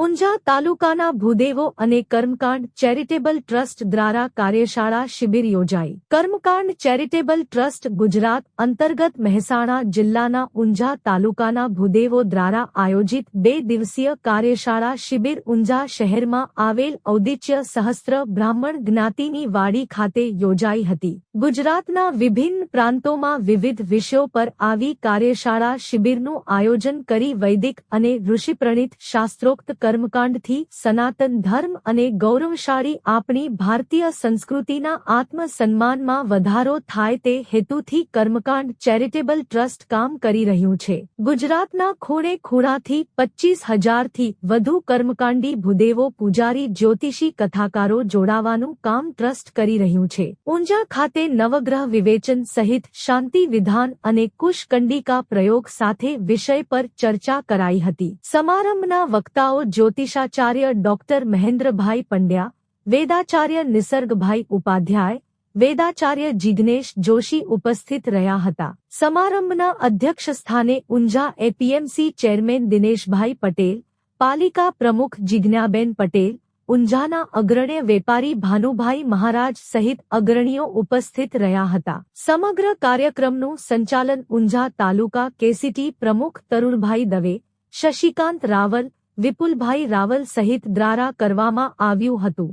ઊંઝા તાલુકાના ભૂદેવો અને કર્મકાંડ charitable trust દ્વારા કાર્યશાળા શિબિર યોજાઈ. કર્મકાંડ ચેરિટેબલ ટ્રસ્ટ ગુજરાત અંતર્ગત મહેસાણા જિલ્લાના ઊંઝા તાલુકાના ભૂદેવો દ્વારા આયોજિત બે દિવસીય કાર્યશાળા શિબિર ઊંઝા શહેરમાં આવેલ ઔદિત્ય સહસ્ત્ર બ્રાહ્મણ જ્ઞાતિની વાડી ખાતે યોજાઈ હતી. ગુજરાતના વિભિન્ન પ્રાંતોમાં વિવિધ વિષયો પર આવી કાર્યશાળા શિબિરનું આયોજન કરી વૈદિક અને ઋષિપ્રણિત શાસ્ત્રોક્ત કર્મકાંડથી સનાતન ધર્મ અને ગૌરવશાળી આપણી ભારતીય સંસ્કૃતિના આત્મસન્માનમાં વધારો થાય તે હેતુથી કર્મકાંડ ચેરિટેબલ ટ્રસ્ટ કામ કરી રહ્યું છે. ગુજરાતના ખૂણે ખૂણાથી પચીસ હજારથી વધુ કર્મકાંડી ભૂદેવો પૂજારી જ્યોતિષી કથાકારો જોડાવાનું કામ ટ્રસ્ટ કરી રહ્યું છે. ઊંઝા ખાતે નવગ્રહ વિવેચન સહિત શાંતિ વિધાન અને કુશકંડિકા પ્રયોગ સાથે વિષય પર ચર્ચા કરાઈ હતી. સમારંભના વક્તાઓ જ્યોતિષાચાર્ય ડોક્ટર મહેન્દ્રભાઈ પંડ્યા, વેદાચાર્ય નિસર્ગભાઈ ઉપાધ્યાય, વેદાચાર્ય જિજ્ઞેશ જોશી ઉપસ્થિત રહ્યા હતા. સમારંભના અધ્યક્ષસ્થાને ઊંઝા એપીએમસી ચેરમેન દિનેશભાઈ પટેલ, પાલિકા પ્રમુખ જિજ્ઞાબેન પટેલ, ઊંઝાના અગ્રણ્ય વેપારી ભાનુભાઈ મહારાજ સહિત અગ્રણીઓ ઉપસ્થિત રહ્યા હતા. સમગ્ર કાર્યક્રમનું સંચાલન ઊંઝા તાલુકા કેસીટી પ્રમુખ તરુણભાઈ દવે, શશિકાંત રાવલ વિપુલભાઈ રાવલ સહિત દ્વારા કરવામાં આવ્યું હતું.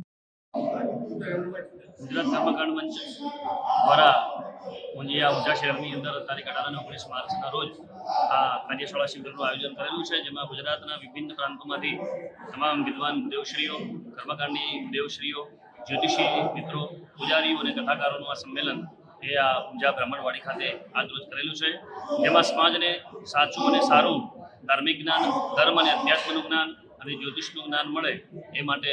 ગુજરાત કર્મકાંડ મંચ દ્વારા ઊંઝિયા ઉજા શહેરની અંદર તારીખ અઢાર અને ઓગણીસ માર્ચના રોજ આ કાર્યશાળા શિબિરનું આયોજન કરેલું છે, જેમાં ગુજરાતના વિભિન્ન પ્રાંતોમાંથી તમામ વિદ્વાન દેવશ્રીઓ, કર્મકાંડની દેવશ્રીઓ, જ્યોતિષી મિત્રો, પૂજારીઓ અને કથાકારોનું આ સંમેલન એ આ ઊંઝા બ્રાહ્મણવાડી ખાતે આજરોજ કરેલું છે. જેમાં સમાજને સાચું અને સારું ધાર્મિક જ્ઞાન, ધર્મ અને અધ્યાત્મનું જ્ઞાન અને જ્યોતિષનું જ્ઞાન મળે એ માટે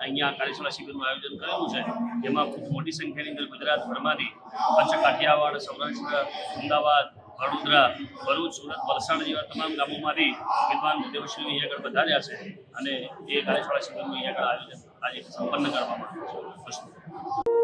અહીંયા કાર્યશાળા શિબિરનું આયોજન કરેલું છે જેમાં ખૂબ મોટી સંખ્યાની અંદર ગુજરાતભરમાંથી કચ્છ કાઠિયાવાડ સૌરાષ્ટ્ર, અમદાવાદ, વડોદરા, ભરૂચ, સુરત, વલસાડ જેવા તમામ ગામોમાંથી વિદ્વાન દેવશ્રીઓ અહીંયા આગળ વધાર્યા છે અને એ કાર્યશાળા શિબિરનું અહીંયા આગળ આયોજન આજે સંપન્ન કરવામાં આવ્યું છે.